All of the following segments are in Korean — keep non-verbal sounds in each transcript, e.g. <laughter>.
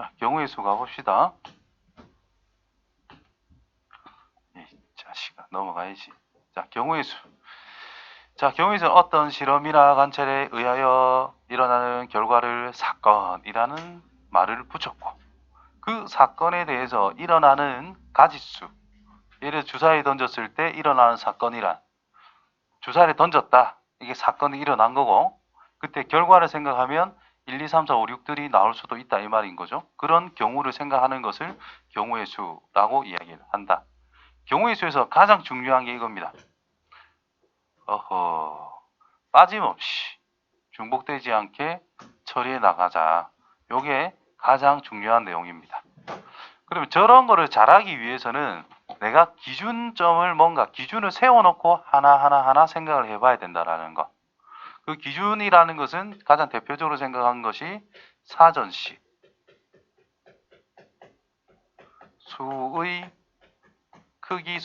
자, 경우의 수 가봅시다. 이 자식아 넘어가야지. 자, 경우의 수. 자, 경우의 수는 어떤 실험이나 관찰에 의하여 일어나는 결과를 사건이라는 말을 붙였고 그 사건에 대해서 일어나는 가지수 예를 주사위 던졌을 때 일어나는 사건이란 주사위를 던졌다. 이게 사건이 일어난 거고 그때 결과를 생각하면 1, 2, 3, 4, 5, 6들이 나올 수도 있다 이 말인 거죠. 그런 경우를 생각하는 것을 경우의 수라고 이야기를 한다. 경우의 수에서 가장 중요한 게 이겁니다. 어허 빠짐없이 중복되지 않게 처리해 나가자. 요게 가장 중요한 내용입니다. 그러면 저런 거를 잘하기 위해서는 내가 기준점을 뭔가 기준을 세워놓고 하나하나 하나 생각을 해봐야 된다라는 거. 그 기준이라는 것은 가장 대표적으로 생각한 것이 사전식, 수의 크기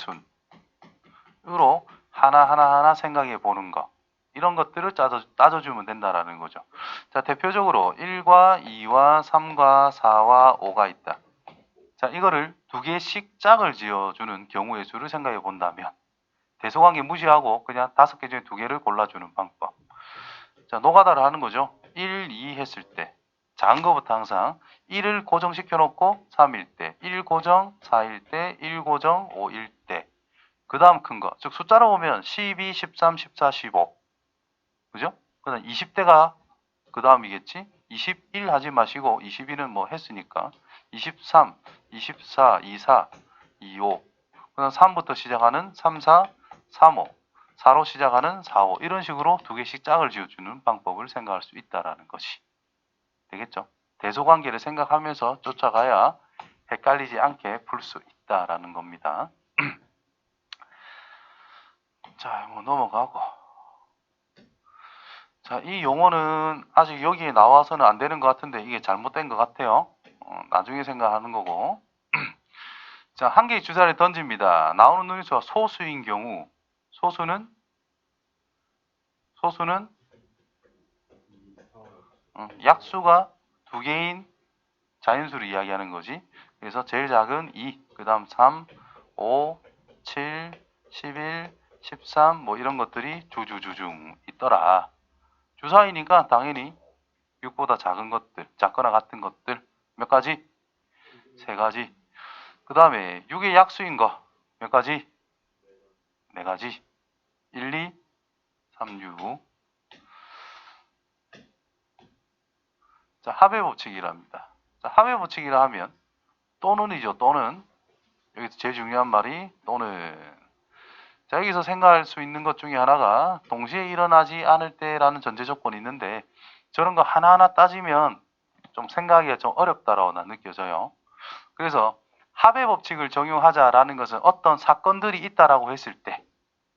순으로 하나하나 하나 생각해 보는 거. 이런 것들을 따져, 따져주면 된다라는 거죠. 자, 대표적으로 1과 2와 3과 4와 5가 있다. 자, 이거를 두 개씩 짝을 지어주는 경우의 수를 생각해 본다면 대소관계 무시하고 그냥 다섯 개 중에 두 개를 골라주는 방법. 자, 노가다를 하는 거죠. 1, 2 했을 때 작은 거부터 항상 1을 고정시켜 놓고 3일 때, 1 고정 4일 때, 1 고정 5일 때. 그 다음 큰 거. 즉 숫자로 보면 12, 13, 14, 15. 그죠? 그 다음 20대가 그 다음이겠지? 21 하지 마시고 22는 뭐 했으니까 23, 24, 24, 25. 그 다음 3부터 시작하는 3, 4, 3, 5. 4로 시작하는 4, 5. 이런 식으로 두 개씩 짝을 지어주는 방법을 생각할 수 있다라는 것이 되겠죠. 대소관계를 생각하면서 쫓아가야 헷갈리지 않게 풀 수 있다라는 겁니다. <clears throat> 자, 뭐 넘어가고. 자, 이 용어는 아직 여기에 나와서는 안 되는 것 같은데 이게 잘못된 것 같아요. 어, 나중에 생각하는 거고. <clears throat> 자, 한 개의 주사를 던집니다. 나오는 눈수가 소수인 경우, 소수는 소수는 어, 약수가 두 개인 자연수를 이야기하는 거지. 그래서 제일 작은 2, 그 다음 3, 5, 7, 11, 13, 뭐 이런 것들이 주주주중 있더라. 주사위니까 당연히 6보다 작은 것들, 작거나 같은 것들 몇 가지? 세 가지. 그 다음에 6의 약수인 거 몇 가지? 네 가지. 1, 2, 3, 6. 자, 합의 법칙이랍니다. 자, 합의 법칙이라 하면 또는이죠. 또는 여기서 제일 중요한 말이 또는 자, 여기서 생각할 수 있는 것 중에 하나가 동시에 일어나지 않을 때라는 전제 조건이 있는데 저런 거 하나하나 따지면 좀 생각하기가 좀 어렵다라고 난 느껴져요. 그래서 합의 법칙을 적용하자라는 것은 어떤 사건들이 있다라고 했을 때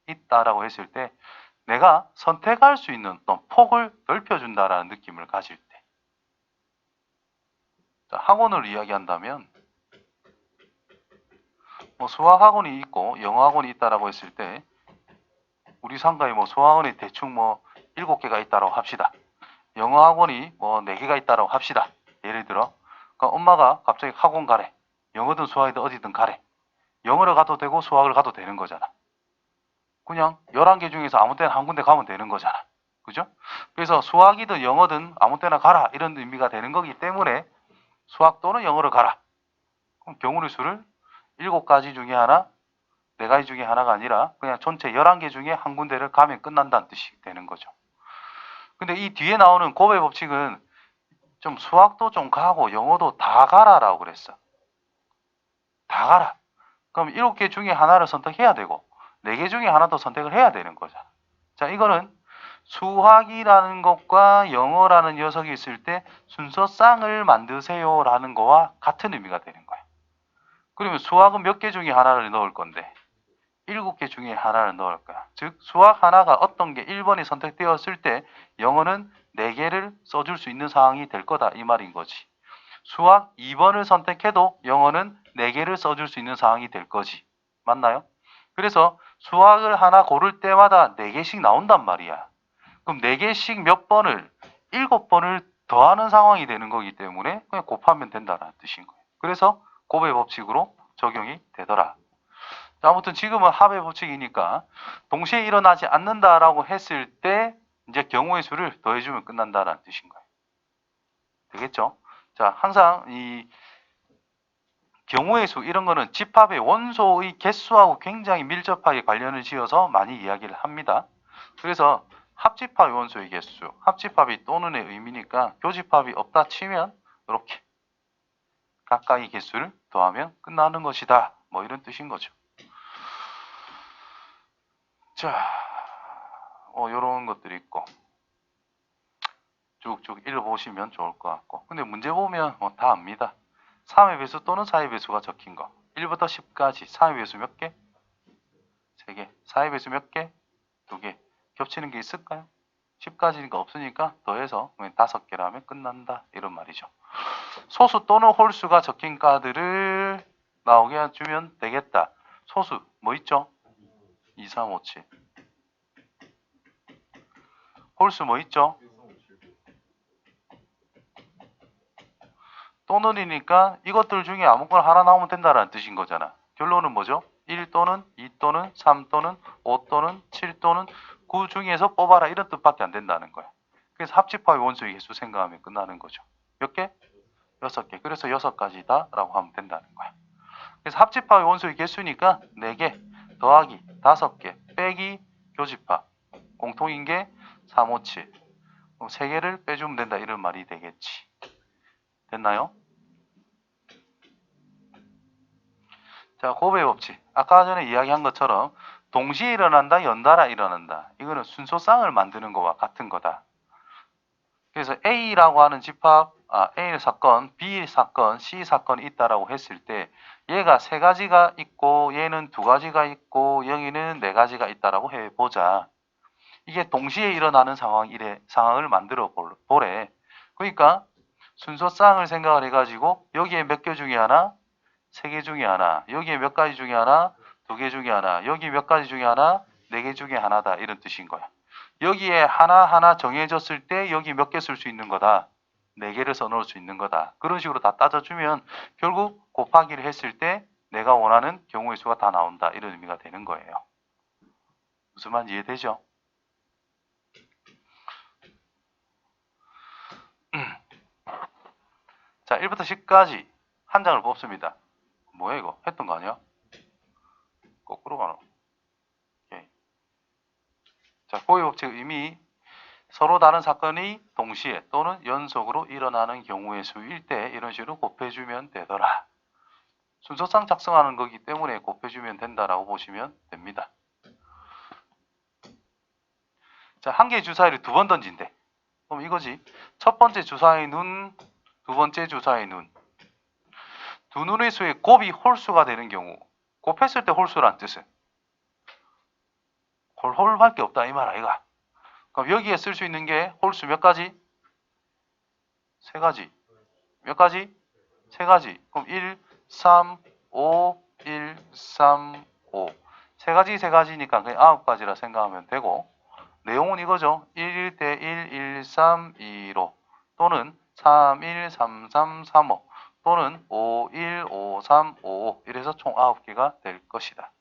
있다라고 했을 때 내가 선택할 수 있는 어떤 폭을 넓혀준다라는 느낌을 가질 때 자, 학원을 이야기한다면 뭐 수학 학원이 있고 영어 학원이 있다라고 했을 때 우리 상가에 뭐 수학 학원이 대충 뭐 일곱 개가 있다라고 합시다. 영어 학원이 뭐네 개가 있다라고 합시다. 예를 들어 그러니까 엄마가 갑자기 학원 가래. 영어든 수학이든 어디든 가래. 영어를 가도 되고 수학을 가도 되는 거잖아. 그냥 11개 중에서 아무 때나 한 군데 가면 되는 거잖아. 그죠? 그래서 수학이든 영어든 아무 때나 가라. 이런 의미가 되는 거기 때문에 수학 또는 영어를 가라. 그럼 경우의 수를 일곱 가지 중에 하나, 네 가지 중에 하나가 아니라 그냥 전체 11개 중에 한 군데를 가면 끝난다는 뜻이 되는 거죠. 근데 이 뒤에 나오는 고배 법칙은 좀 수학도 좀 가고 영어도 다 가라라고 그랬어. 다 가라. 그럼 일곱 개 중에 하나를 선택해야 되고 네 개 중에 하나도 선택을 해야 되는 거잖아. 자, 이거는 수학이라는 것과 영어라는 녀석이 있을 때 순서쌍을 만드세요라는 거와 같은 의미가 되는 거야. 그러면 수학은 몇 개 중에 하나를 넣을 건데 일곱 개 중에 하나를 넣을 거야. 즉 수학 하나가 어떤 게 1번이 선택되었을 때 영어는 네 개를 써줄 수 있는 상황이 될 거다 이 말인 거지. 수학 2번을 선택해도 영어는 네 개를 써줄 수 있는 상황이 될 거지. 맞나요? 그래서 수학을 하나 고를 때마다 네 개씩 나온단 말이야. 그럼 네 개씩 몇 번을 일곱 번을 더하는 상황이 되는 거기 때문에 그냥 곱하면 된다는 뜻인 거예요. 그래서 곱의 법칙으로 적용이 되더라. 자, 아무튼 지금은 합의 법칙이니까 동시에 일어나지 않는다라고 했을 때 이제 경우의 수를 더해주면 끝난다라는 뜻인 거예요. 되겠죠? 자, 항상 이 경우의 수 이런 거는 집합의 원소의 개수하고 굉장히 밀접하게 관련을 지어서 많이 이야기를 합니다. 그래서 합집합의 원소의 개수, 합집합이 또는의 의미니까 교집합이 없다 치면 이렇게 각각의 개수를 더하면 끝나는 것이다. 뭐 이런 뜻인 거죠. 자, 어, 요런 것들이 있고 쭉쭉 읽어보시면 좋을 것 같고 근데 문제 보면 뭐 다 압니다. 3의 배수 또는 4의 배수가 적힌 거 1부터 10까지 3의 배수 몇 개? 3개 4의 배수 몇 개? 2개 겹치는 게 있을까요? 10까지니까 없으니까 더해서 그냥 5개라면 끝난다 이런 말이죠. 소수 또는 홀수가 적힌 카드를 나오게 주면 되겠다. 소수 뭐 있죠? 2, 3, 5, 7 홀수 뭐 있죠? 또는이니까 이것들 중에 아무거나 하나 나오면 된다라는 뜻인 거잖아. 결론은 뭐죠? 1 또는 2 또는 3 또는 5 또는 7 또는 9 중에서 뽑아라 이런 뜻밖에 안 된다는 거야. 그래서 합집합의 원소의 개수 생각하면 끝나는 거죠. 몇 개? 여섯 개. 그래서 여섯 가지다라고 하면 된다는 거야. 그래서 합집합의 원소의 개수니까 4개 더하기 5개 빼기 교집합 공통인 게 3, 5, 7 그럼 3개를 빼주면 된다 이런 말이 되겠지. 됐나요? 자, 곱의 법칙. 아까 전에 이야기한 것처럼 동시에 일어난다, 연달아 일어난다. 이거는 순서쌍을 만드는 거와 같은 거다. 그래서 A라고 하는 집합, 아, A 사건, B 사건, C 사건이 있다라고 했을 때 얘가 세 가지가 있고 얘는 두 가지가 있고 여기는 네 가지가 있다라고 해보자. 이게 동시에 일어나는 상황 이래, 상황을 만들어 볼- 보래. 그러니까 순서쌍을 생각을 해가지고 여기에 몇 개 중에 하나, 세 개 중에 하나, 여기에 몇 가지 중에 하나, 두 개 중에 하나, 여기 몇 가지 중에 하나, 네 개 중에 하나다 이런 뜻인 거야. 여기에 하나 하나 정해졌을 때 여기 몇 개 쓸 수 있는 거다. 네 개를 써놓을 수 있는 거다. 그런 식으로 다 따져주면 결국 곱하기를 했을 때 내가 원하는 경우의 수가 다 나온다 이런 의미가 되는 거예요. 무슨 말 이해되죠? 자, 1부터 10까지 한 장을 뽑습니다. 뭐야 이거? 했던 거 아니야? 거꾸로 가노. 오케이. 자, 고의 법칙 의미 서로 다른 사건이 동시에 또는 연속으로 일어나는 경우의 수일 때 이런 식으로 곱해주면 되더라. 순서상 작성하는 거기 때문에 곱해주면 된다라고 보시면 됩니다. 자, 한 개의 주사위를 두 번 던진대. 그럼 이거지. 첫 번째 주사위 눈, 두 번째 주사위 눈. 두 눈의 수의 곱이 홀수가 되는 경우. 곱했을 때 홀수란 뜻은 홀홀할 게 없다 이 말 아이가. 그럼 여기에 쓸 수 있는 게 홀수 몇 가지? 세 가지. 몇 가지? 세 가지. 그럼 1, 3, 5, 1, 3, 5. 세 가지, 세 가지니까 그냥 아홉 가지라 생각하면 되고, 내용은 이거죠. 1, 1대 1, 1, 3, 2로. 또는 3, 1, 3, 3, 3, 5. 또는 5, 1, 5, 3, 5, 5. 이래서 총 아홉 개가 될 것이다.